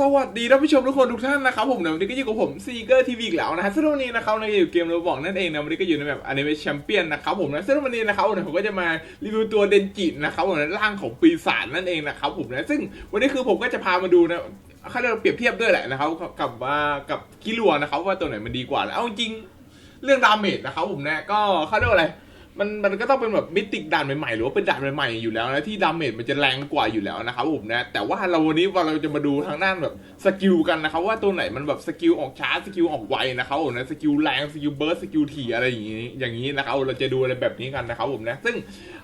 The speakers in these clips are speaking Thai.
สวัสดีท่านผู้ชมทุกคนทุกท่านนะครับผมเดี๋ยววันนี้ก็อยู่กับผมซีเกอร์ทีวีอีกแล้วนะฮะซึ่งวันนี้นะครับในอยู่เกมเราบอกนั่นเองนะวันนี้ก็อยู่ในแบบอนิเมะแชมเปี้ยนนะครับผมนะซึ่งวันนี้นะครับผมผมก็จะมารีวิวตัวเดนจินะครับผมนร่างของปีศาจนั่นเองนะครับผมนะซึ่งวันนี้คือผมก็จะพามาดูนะเขาเรียกเปรียบเทียบด้วยแหละนะครับกับว่ากับกิลัวนะครับว่าตัวไหนมันดีกว่าแล้วเอาจริงเรื่องดาเมจนะครับผมนะก็เขาเรียกว่าอะไร มันมันก็ต้องเป็นแบบมิติด่านใหม่ๆหรือว่าเป็นด่านใหม่ๆอยู่แล้วนะที่ดาเมจมันจะแรงกว่าอยู่แล้วนะครับผมนะแต่ว่าเราวันนี้ว่าเราจะมาดูทางด้านแบบสกิลกันนะครับว่าตัวไหนมันแบบสกิลออกช้าสกิลออกไวนะครับผมนะสกิลแรงสกิลเบิร์สสกิลถี่อะไรอย่างนี้อย่างนี้นะครับเราจะดูอะไรแบบนี้กันนะครับผมนะซึ่ง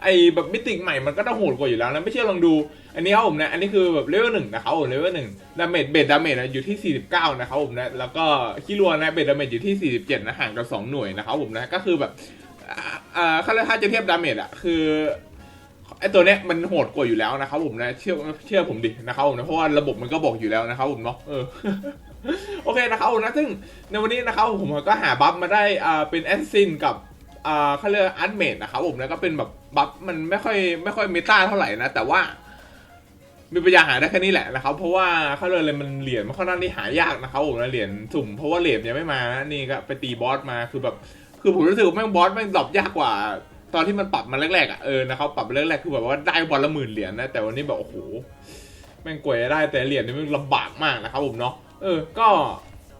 ไอแบบมิติใหม่มันก็ต้องโหดกว่าอยู่แล้วนะไม่เชื่อลองดู อันนี้ครับผมนะอันนี้คือแบบเลเวลหนึ่งนะครับผมเลเวลหนึ่งดาเมจเบสดาเมจอยู่ที่ 49 นะครับผมนะแล้วก็คิรัวนะเบสดาเมจอยู่ที่ 47นะห่างกัน2หน่วยนะครับผมนะก็คือแบบ อ่าเขาเรียกถ้าจะเทียบดาเมจอะคือไอตัวเนี้ยมันโหดกว่าอยู่แล้วนะครับผมนะเชื่อเชื่อผมดินะครับผมนะเพราะว่าระบบมันก็บอกอยู่แล้วนะครับผมเนาะเออโอเคนะครับผมนะซึ่งในวันนี้นะครับผมก็หาบัฟมาได้อ่าเป็นแอสซินกับอ่าเขาเรียกอาร์ตเมดนะครับผมแล้วก็เป็นแบบบัฟมันไม่ค่อยไม่ค่อยเมตาเท่าไหร่นะ แต่ว่ามีปัญญาหาได้แค่นี้แหละนะครับ เพราะว่าเขาเลยกอะไรมันเหรียญมันค่อนข้างที่หายากนะครับผมนะเหรียญสุ่มเพราะว่าเหรียญยังไม่มานะนี่ก็ไปตีบอสมาคือแบบ คือผมรู้สึกว่าแม่งบอสแม่งดรอปยากกว่า ตอนที่มันปรับมาแรกๆอะเออนะครับปรับมาแรกๆคือแบบว่าได้บอลละหมื่นเหรียญนะแต่วันนี้แบบโอ้โหแม่งกวยได้แต่เหรียญนี่มันลำบากมากนะครับผมเนาะเออก็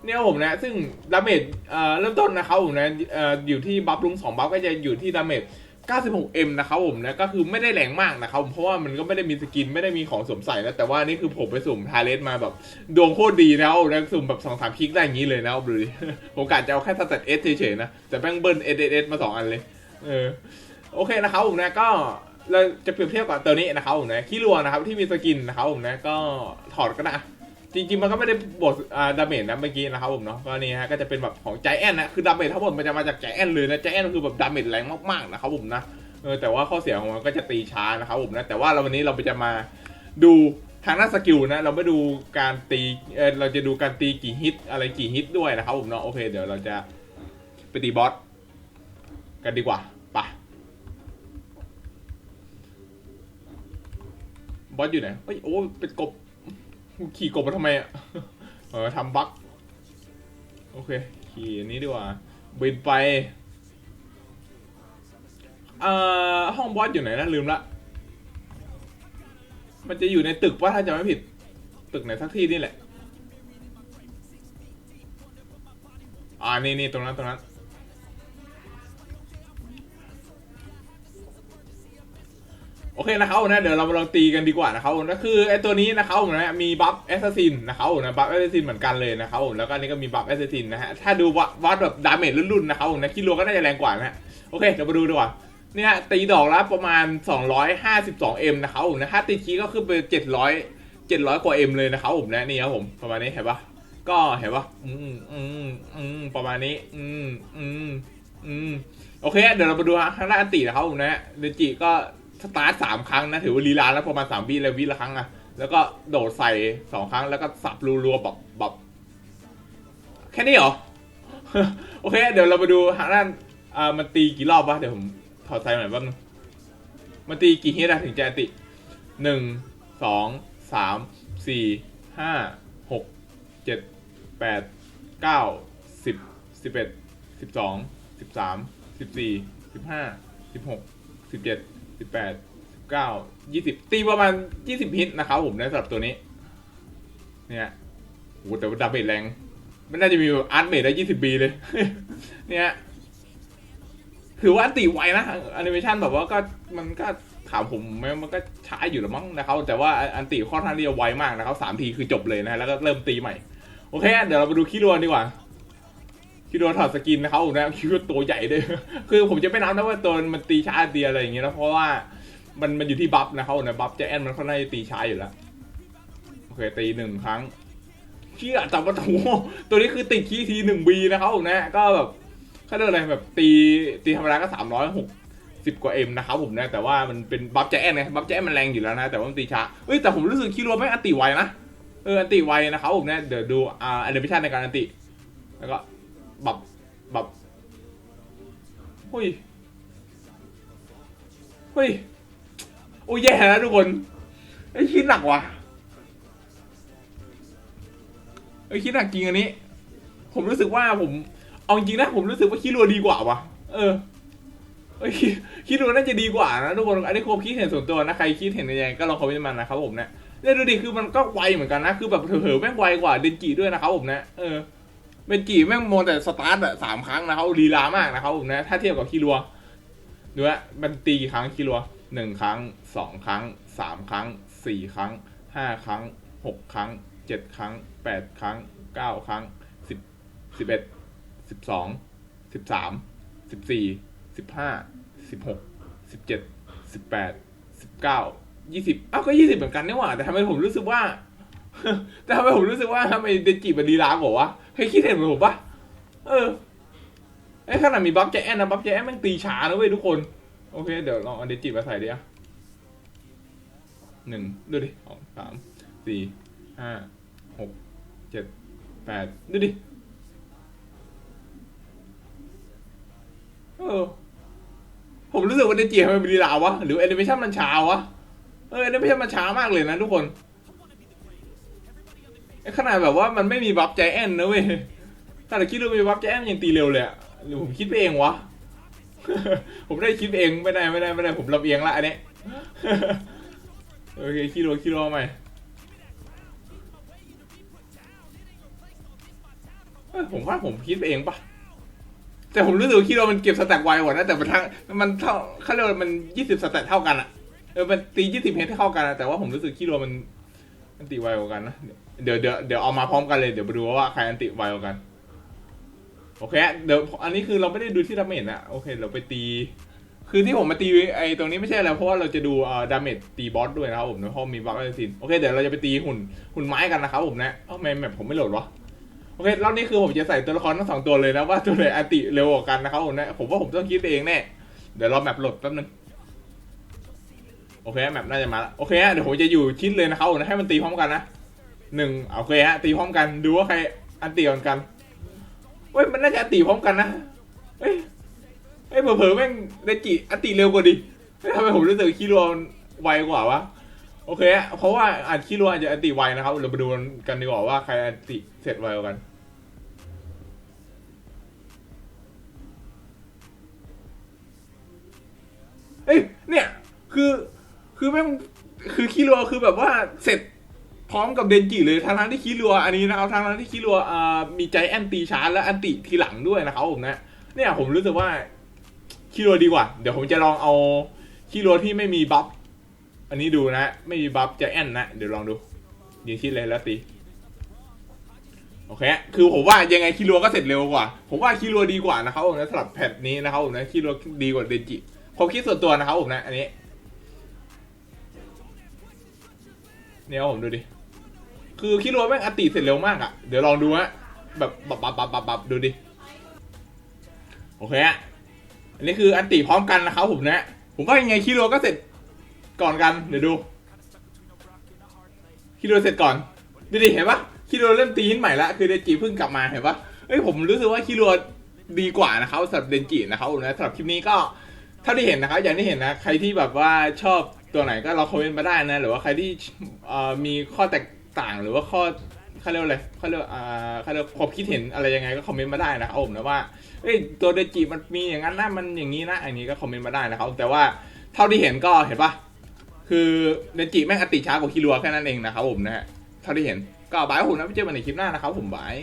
เนี่ยผมนะ ซึ่งดาเมจเอ่อเริ่มต้นนะครับผมนะเอ่ออยู่ที่บัฟลุงสองบัฟก็จะอยู่ที่ดาเมจ 96M นะครับผมนะก็คือไม่ได้แรงมากนะครับผมเพราะว่ามันก็ไม่ได้มีสกินไม่ได้มีของสวมใส่นะแต่ว่านี่คือผมไปสุ่มทาเลสมาแบบดวงโคตรดีแล้วนะสุ่มแบบสองสามคลิกได้อย่างนี้เลยนะดูดิผมกะจะเอาแค่สเตตเอสเฉยๆนะแต่แม่งเบิ้ลเอสเอสมาสองอันเลยเออโอเคนะครับผมนะก็เราจะเปรียบเทียบกับตัวนี้นะครับผมนะคิรัวนะครับที่มีสกินนะครับผมนะก็ถอดก็ได้ จริงๆ มันก็ไม่ได้บทอ่าดาเมจนะเมื่อกี้นะครับผมเนาะก็นี่ฮะก็จะเป็นแบบของใจแอนนะคือดาเมจทั้งหมดมันจะมาจากใจแอนเลยนะใจแอนคือแบบดาเมจแรงมากๆนะครับผมนะเออแต่ว่าข้อเสียของมันก็จะตีช้านะครับผมนะแต่ว่าเราวันนี้เราจะมาดูทางด้านสกิลนะเราไม่ดูการตีเออเราจะดูการตีกี่ฮิตอะไรกี่ฮิตด้วยนะครับผมเนาะโอเคเดี๋ยวเราจะไปตีบอสกันดีกว่าไปบอสอยู่ไหนเฮ้ยโอ้เป็นกบ ขี่กบมาทำไมอะ เออทำบั๊กโอเค ขี่อันนี้ดีกว่า บินไปเอ่อห้องบอสอยู่ไหนนะลืมละ มันจะอยู่ในตึกว่าถ้าจะไม่ผิด ตึกไหนสักที่นี่แหละ อ่านี่นี่ตรงนั้นตรงนั้น อเคนะครับผมนะเดี๋ยวเรามาลองตีกันดีกว่านะครับผมก็คือไอ้ตัวนี้นะครับผมนะมีบัฟแอสซัสซินนะครับผมนะบัฟแอสซัสซินเหมือนกันเลยนะครับผมแล้วก็นี้ก็มีบัฟแอสซัสซินนะฮะถ้าดูวัดแบบดาเมจรุ่นๆนะครับผมนะคิโลก็น่าจะแรงกว่านะฮะโอเคเดี๋ยวมาดูดีกว่าเนี่ยตีดอกละประมาณ 252M นะครับผมนะถ้าตีคีก็ขึ้นไป 700 700 กว่า M เลยนะครับผมนะนี่ครับผมประมาณนี้เห็นปะก็เห็นปะอืมอืมอืมประมาณนี้ อืมอืมอืมโอเค เดี๋ยวเรามาดูข้างหน้าอันตีนะครับผมนะเดจิก็ สตาร์ทสามครั้งนะ ถือว่าลีลาแล้วประมาณสามวิแล้ววิละครั้งอะแล้วก็โดดใส่สองครั้งแล้วก็สับรัวๆแบบแบบแค่นี้เหรอ โอเค เดี๋ยวเรามาดูทางด้านอ่ามันตีกี่รอบวะเดี๋ยวผมถอดใส่หน่อยแป๊บนึงมันตีกี่ฮิตอะถึงจะติหนึ่งสองสามสี่ห้าหกเจ็ดแปดเก้าสิบสิบเอ็ดสิบสองสิบสามสิบสี่สิบห้าสิบหกสิบเจ็ด สิบแปดสิบเก้ายี่สิบตีประมาณยี่สิบฮิตนะครับผมนะสำหรับตัวนี้ เนี่ยโหแต่ว่าดาเมจแรง มันน่าจะมีอาร์ตเมจได้ยี่สิบปีเลย เนี่ยถือว่าอันตีไวนะแอนิเมชันแบบว่าก็มันก็ถามผมมมันก็ช้าอยู่แล้วมั้งนะครับ แต่ว่าอันตีค่อนข้างที่จะไวมากนะครับสามทีคือจบเลยนะแล้วก็เริ่มตีใหม่ โอเค เดี๋ยวเราไปดูคิรัวดีกว่า คิรัวถอดสกินนะครับผมนะคิรัวตัวใหญ่ด้วยคือผมจะไม่นับนะว่าตัวมันตีช้าเดียอะไรอย่างเงี้ยนะเพราะว่ามันมันอยู่ที่บัฟนะครับนะบัฟจะแอนมันค่อนข้างจะตีช้าอยู่แล้วโอเคตีหนึ่งครั้งเชี่ยจับประตูตัวนี้คือติดคีย์ทีหนึ่งบีนะครับผมนะก็แบบเขาเรียกอะไรแบบตีตีธรรมดาก็สามร้อยหกสิบกว่าเอ็มนะครับผมนะแต่ว่ามันเป็นบัฟแจแอนไงบัฟแจแอนมันแรงอยู่แล้วนะแต่ว่ามันตีช้าเอ้ยแต่ผมรู้สึกคิรัวไม่อันติไวนะเอออันติไวนะครับผมนะเดี๋ยวดูอ่าแอนิเมชันในการอันติแล้วก็ บับบับบเฮ้ยเฮ้ยโอ้ยแย่แล้วทุกคนไอ้ชิ้นหนักว่ะเอ้คิดหนักจริงอันนี้ ผมรู้สึกว่าผมเอาจริงนะผมรู้สึกว่าคิดรัวดีกว่าว่ะ เออเอ้ยคิคิรัวน่าจะดีกว่านะทุกคนอันนี้ความคิดเห็นส่วนตัวนะใครคิดเห็นยังไงก็ลองคอมเมนต์มานะครับผมนะเนี่ยดูดิคือมันก็ไวเหมือนกันนะคือแบบเผลอๆแม่งไวกว่าเดนจิด้วยนะครับผมนะเออ เดนจิแม่งโมแต่สตาร์ทแบบสามครั้งนะครับลีลามากนะครับผมนะถ้าเทียบกับคิรัวดูนะมันตีกี่ครั้งคิรัวหนึ่งครั้งสองครั้งสามครั้งสี่ครั้งห้าครั้งหกครั้งเจ็ดครั้งแปดครั้งเก้าครั้งสิบสิบเอ็ดสิบสองสิบสามสิบสี่สิบห้าสิบหกสิบเจ็ดสิบแปดสิบเก้ายี่สิบอ้าวก็ยี่สิบเหมือนกันนี่หว่า แต่ทำไมผมรู้สึกว่า แต่ทำไมผมรู้สึกว่าทำไมเดนจิมันดีลาบอกวะเฮ้ ยคิดเห็นเหมือนผมปะเออไอ้ขนาดมีบัฟแจแอนนะบัฟแจแอนแม่งตีช้านะเว้ยทุกคน โอเค เดี๋ยวลองเอาเดจิมาใส่ดิอะหนึ่งดูดิสองสามสี่ห้าหกเจ็ดแปดดูดิ เออ ผมรู้สึกว่าเดจิทำไมมันดีลาวะ หรือแอนิเมชันมันช้าวะ เออแอนิเมชันมันช้ามากเลยนะทุกคน ขนาดแบบว่ามันไม่มีบัฟใจแอนนะเว้ยถ้าเราคิดดูมีบัฟใจแอนยังตีเร็วเลยอะหรือผมคิดไปเองวะ ผมได้คิดเองไม่ได้ไม่ได้ไม่ได้ผมลำเอียงละอันนี้โอเคคิดดูคิดดูใหม่ผมว่าผมคิดไปเองปะแต่ผมรู้สึกคิดว่ามันเก็บสแต็กไวกว่านะแต่มันทั้งมันเท่าเขาเรียกว่ามันยี่สิบสแต็กเท่ากันอะเออมันตียี่สิบเฮดเท่ากันอะแต่ว่าผมรู้สึกคิดว่ามันมันตีไวกว่ากันนะ เดี๋ยวเดี๋ยวเดี๋ยวเอามาพร้อมกันเลยเดี๋ยวมาดูว่าใครอันติไวกว่ากัน โอเคเดี๋ยวอันนี้คือเราไม่ได้ดูที่ดาเมจนะโอเค เราไปตี คือที่ผมมาตีไอ้ตรงนี้ไม่ใช่อะไรเพราะว่าเราจะดูเอ่อดาเมจตีบอสด้วยนะครับผมเพราะมีบัคแอสซินโอเคเดี๋ยวเราจะไปตีหุ่นหุ่นไม้กันนะครับผมนะเอ้าทำไมแมปผมไม่โหลดวะโอเครอบนี้คือผมจะใส่ตัวละครทั้งสองตัวเลยนะว่าตัวไหนอันติเร็วกว่ากันนะครับผมนะผมว่าผมต้องคิดเองแน่เดี๋ยวรอแมปโหลดแป๊บนึงโอเคแมปน่าจะมาและโอเคฮะเดี๋ยวผมจะอยู่ชิดเลยนะครับผมนะให้มันตีพร้อมกันนะ หนึ่งโอเคฮะตีพร้อมกันดูว่าใครอันติก่อนกันเว้ยมันน่าจะอันติพร้อมกันนะเอ้ยเอ้ยเผลอๆแม่งเดจิอันติเร็วกว่าดิทำไมผมรู้สึกคิรัวไวกว่าวะโอเคอะเพราะว่าอันคิรัวอาจจะอันติไวนะครับเรามาดูกันดีกว่าว่าใครอันติเสร็จไวกว่ากันเอ้ยเนี่ยคือคือแม่งคือคิรัวคือแบบว่าเสร็จ พร้อมกับเดนจิเลยทั้งทั้งที่คิรัวอันนี้นะครับทั้งทั้งที่คิรัวมีใจแอนตีชาร์จและแอนติทีหลังด้วยนะครับผมนะเนี่ยผมรู้สึกว่าคีโรดีกว่า เดี๋ยวผมจะลองเอาคีโรที่ไม่มีบัฟอันนี้ดูนะไม่มีบัฟจะแอนนะเดี๋ยวลองดูยิงชิดเลยแล้วตีโอเค คือผมว่ายังไงคีโรก็เสร็จเร็วกว่า ผมว่าคีโรดีกว่านะครับผมนะสำหรับแพทนี้นะครับผมนะคีโรดีกว่าเดนจิความคิดส่วนตัวนะครับผมนะ อันนี้เนี่ยผมดูดิ คือคีโรแม่งอติเสร็จเร็วมากอะเดี๋ยวลองดูฮะแบบบับบับบับบับบับดูดิ โอเคอะอันนี้คืออันติพร้อมกันนะครับผมนะ ผมว่ายังไงคิโรก็เสร็จก่อนกัน เดี๋ยวดูคิโรเสร็จก่อนดูดิเห็นปะคิโรเริ่มตีหินใหม่ละคือเดนจิเพิ่งกลับมาเห็นปะเอ้ยผมรู้สึกว่าคิโรดีกว่านะครับสำหรับเดนจินะครับผมนะสำหรับคลิปนี้ก็เท่าที่เห็นนะครับ อย่างที่เห็นนะใครที่แบบว่าชอบตัวไหนก็เราคอมเมนต์มาได้นะ หรือว่าใครที่มีข้อแตก ต่างหรือว่าข้อเขาเรียกอะไรเขาเรียกอ่าเขาเรียกว่าความคิดเห็นอะไรยังไงก็คอมเมนต์มาได้นะครับผมนะว่าเอ้ยตัวเดจิมันมีอย่างนั้นนะมันอย่างนี้นะอันนี้ก็คอมเมนต์มาได้นะครับ แต่ว่าเท่าที่เห็นก็เห็นปะคือเดจิแม่งอติช้ากว่าคิรัวแค่นั้นเองนะครับผมนะฮะเท่าที่เห็นก็บายผมนะไปเจอกันในคลิปหน้านะครับผมบาย